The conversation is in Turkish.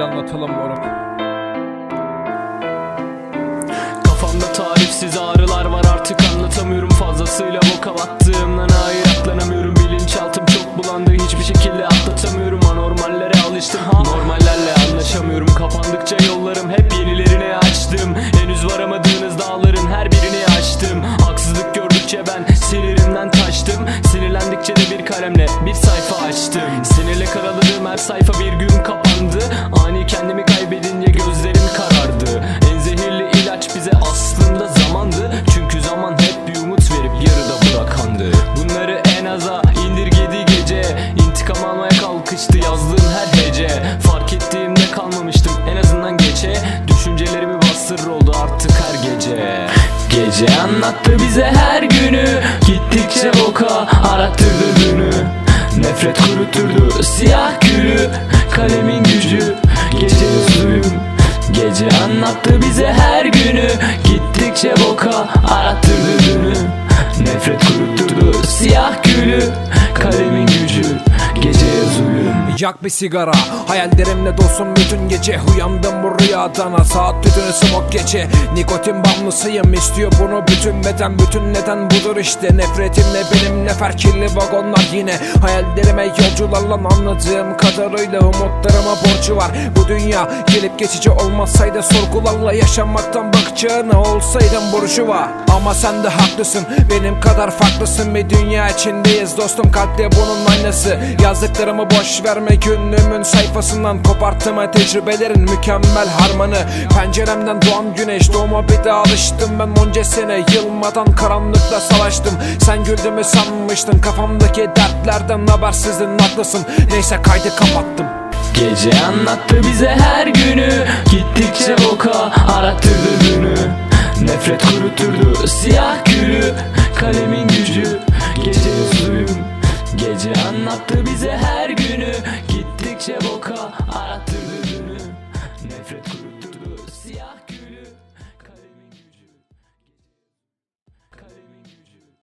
anlatalım moruk. Kafamda tarifsiz ağrılar var artık anlatamıyorum Fazlasıyla boka battığımdan hayır atlanamıyorum Bilinçaltım çok bulandı. Hiçbir şekilde atlatamıyorum Anormallere alıştım. Ha? Normallerle anlaşamıyorum Kapandıkça yollarım hep yenilerine açtım. Henüz varamadığınız dağların her birini açtım. Haksızlık gördükçe ben sinirimden taştım. Sinirlendikçe de bir kalemle bir sayfa açtım gece. Gece anlattı bize her günü. Gittikçe boka arattırdı dünü. Nefret kuruturdu siyah gülü. Kalemin gücü gece yüzlüyüm Gece anlattı bize her günü. Gittikçe boka arattırdı dünü. Nefret kuruturdu siyah gülü. Kalemin gücü Yak bir sigara. Hayallerimle dostum bütün gece. Uyandım bu rüyadan Saat tütünü smoke gece Nikotin bağımlısıyım. İstiyor bunu bütün beden. Bütün neden budur işte. Nefretimle benimle ferkirli vagonlar yine. Hayallerime yolcularla anladığım kadarıyla Umutlarıma borcu var. Bu dünya gelip geçici olmasaydı Sorgularla yaşamaktan bakacağına olsaydım burjuva Ama sen de haklısın. Benim kadar farklısın. Bir dünya içindeyiz dostum. Kalpte bunun aynısı. Yazdıklarımı boş verme Görmek ünlümün sayfasından koparttım tecrübelerin mükemmel harmanı. Penceremden doğan güneş doğuma bir de alıştım Ben onca sene yılmadan karanlıkla savaştım. Sen güldü mü sanmıştın. Kafamdaki dertlerden habersizdin haklısın. Neyse kaydı kapattım. Gece anlattı bize her günü. Gittikçe boka arattırdı dünü Nefret kuruturdu siyah gülü. Kalemin gücü Gece yüzlüyüm Gece anlattı bize her Arap'ı